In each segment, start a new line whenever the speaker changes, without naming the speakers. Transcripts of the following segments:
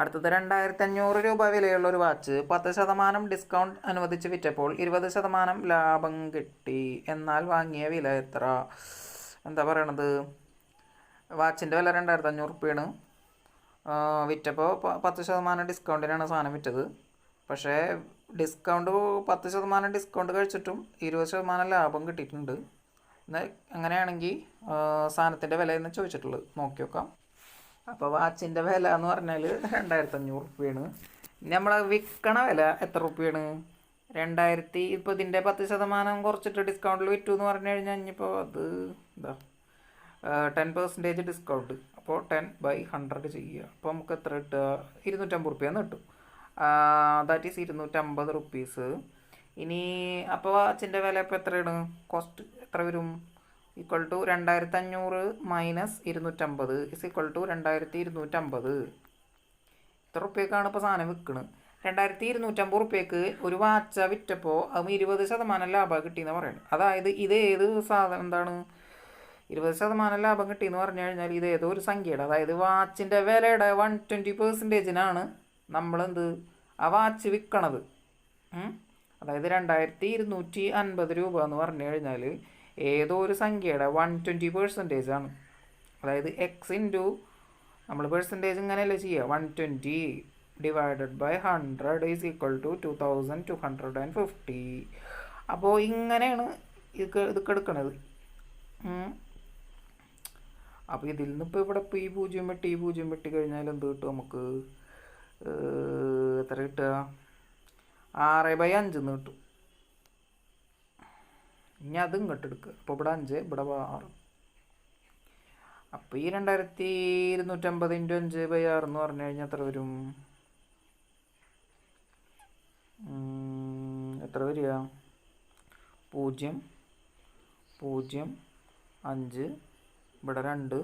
അടുത്തത് രണ്ടായിരത്തി അഞ്ഞൂറ് രൂപ വിലയുള്ള ഒരു വാച്ച്. പത്ത് ശതമാനം ഡിസ്കൗണ്ട് അനുവദിച്ച് വിറ്റപ്പോൾ ഇരുപത് ശതമാനം ലാഭം കിട്ടി. എന്നാൽ വാങ്ങിയ വില എത്ര? എന്താ പറയണത്? വാച്ചിന്റെ വില രണ്ടായിരത്തി അഞ്ഞൂറ് റുപ്യാണ് വിറ്റപ്പോൾ പത്ത് ശതമാനം ഡിസ്കൗണ്ടിനാണ് സാധനം വിറ്റത്. പക്ഷേ ഡിസ്കൗണ്ട് പത്ത് ശതമാനം ഡിസ്കൗണ്ട് കഴിച്ചിട്ടും ഇരുപത് ശതമാനം ലാഭം കിട്ടിയിട്ടുണ്ട്. എന്നാൽ അങ്ങനെയാണെങ്കിൽ സാധനത്തിന്റെ വില എന്ന് ചോദിച്ചിട്ടുള്ളത്. നോക്കി നോക്കാം. അപ്പോൾ വാച്ചിന്റെ വില എന്ന് പറഞ്ഞാൽ രണ്ടായിരത്തി അഞ്ഞൂറ് റുപ്യാണ്. ഇനി നമ്മൾ വിൽക്കണ വില എത്ര റുപ്യാണ്? രണ്ടായിരത്തി ഇപ്പോൾ ഇതിന്റെ പത്ത് ശതമാനം കുറച്ചിട്ട് ഡിസ്കൗണ്ടിൽ വിറ്റു എന്ന് പറഞ്ഞു കഴിഞ്ഞാൽ ഇനിയിപ്പോൾ അത് എന്താ ടെൻ പെർസെന്റേജ് ഡിസ്കൗണ്ട് അപ്പോൾ ടെൻ ബൈ ഹൺഡ്രഡ് ചെയ്യുക. അപ്പോൾ നമുക്ക് എത്ര കിട്ടുക? ഇരുന്നൂറ്റമ്പത് റുപ്യാന്ന് കിട്ടും. ദാറ്റ് ഈസ് ഇരുന്നൂറ്റമ്പത് റുപ്പീസ് ഇനി അപ്പോൾ വാച്ചിന്റെ വില ഇപ്പോൾ എത്രയാണ്? കോസ്റ്റ് എത്ര വരും? ഈക്വൽ ടു രണ്ടായിരത്തി അഞ്ഞൂറ് മൈനസ് ഇരുന്നൂറ്റമ്പത് ഇസ് ഈക്വൽ ടു രണ്ടായിരത്തി ഇരുന്നൂറ്റമ്പത് ഇത്ര റുപ്യക്കാണ് ഇപ്പോൾ സാധനം വിൽക്കുന്നത് രണ്ടായിരത്തി ഇരുന്നൂറ്റമ്പത് റുപ്യക്ക് ഒരു വാച്ച വിറ്റപ്പോൾ അത് ഇരുപത് ശതമാനം ലാഭം കിട്ടിയെന്ന് പറയുന്നത് അതായത് ഇത് ഏത് സാധനം എന്താണ്? ഇരുപത് ശതമാനം ലാഭം കിട്ടിയെന്ന് പറഞ്ഞു കഴിഞ്ഞാൽ ഇത് ഏതോ ഒരു സംഖ്യയുടെ അതായത് വാച്ചിന്റെ വിലയുടെ വൺ ട്വന്റി പെർസെന്റേജിനാണ് നമ്മളെന്ത്? ആ വാച്ച് വിൽക്കണത് അതായത് രണ്ടായിരത്തി ഇരുന്നൂറ്റി അൻപത് രൂപ എന്ന് പറഞ്ഞു കഴിഞ്ഞാൽ ഏതോ ഒരു സംഖ്യയുടെ വൺ ട്വന്റി പെർസെന്റേജ് ആണ്. അതായത് എക്സ് ഇന്റു നമ്മൾ പെർസെന്റേജ് ഇങ്ങനെയല്ലേ ചെയ്യുക one twenty divided by hundred is equal to two thousand two hundred and fifty അപ്പോൾ ഇങ്ങനെയാണ് ഇത് ഇതൊക്കെ എടുക്കണത്. അപ്പോൾ ഇതിൽ നിന്ന് ഇപ്പോൾ ഇവിടെ ഈ പൂജ്യം വെട്ടി ഈ പൂജ്യം വെട്ടി കഴിഞ്ഞാൽ എന്ത് കിട്ടും നമുക്ക്? എത്ര കിട്ടുക? ആറ് ബൈ അഞ്ചെന്ന് കിട്ടും. ഇനി അത് ഇങ്ങോട്ട് എടുക്കുക അപ്പോൾ ഇവിടെ അഞ്ച് ഇവിടെ ആറ്. അപ്പോൾ ഈ രണ്ടായിരത്തി ഇരുന്നൂറ്റമ്പത് ഇന്റു അഞ്ച് ബൈ ആറ് എന്ന് പറഞ്ഞു കഴിഞ്ഞാൽ എത്ര വരും? എത്ര വരിക? പൂജ്യം പൂജ്യം അഞ്ച് ഇവിടെ രണ്ട്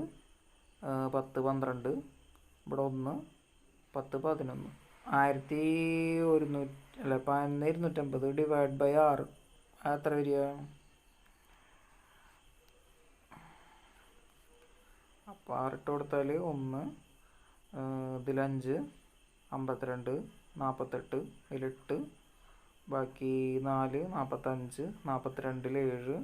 പത്ത് പന്ത്രണ്ട് ഇവിടെ ഒന്ന് പത്ത് പതിനൊന്ന്. ആയിരത്തി ഒരുന്നൂറ്റി അല്ല പതിനൊന്ന് ഇരുന്നൂറ്റമ്പത് ഡിവൈഡ് ബൈ ആറ്. എത്ര വരിക? അപ്പോൾ ആറിട്ട് കൊടുത്താൽ ഒന്ന് ഇതിലഞ്ച് അമ്പത്തിരണ്ട് നാൽപ്പത്തെട്ട് ഇതിലെട്ട് ബാക്കി നാല് നാൽപ്പത്തഞ്ച് നാൽപ്പത്തിരണ്ടിൽ ഏഴ്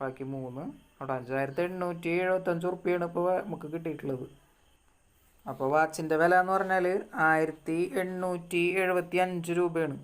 ബാക്കി മൂന്ന് അവിടെ അഞ്ചായിരത്തി എണ്ണൂറ്റി എഴുപത്തഞ്ച് റുപ്യാണ് ഇപ്പോൾ നമുക്ക് കിട്ടിയിട്ടുള്ളത്. അപ്പോൾ വാച്ചിന്റെ വില എന്ന് പറഞ്ഞാൽ ആയിരത്തി എണ്ണൂറ്റി എഴുപത്തി അഞ്ച് രൂപയാണ്.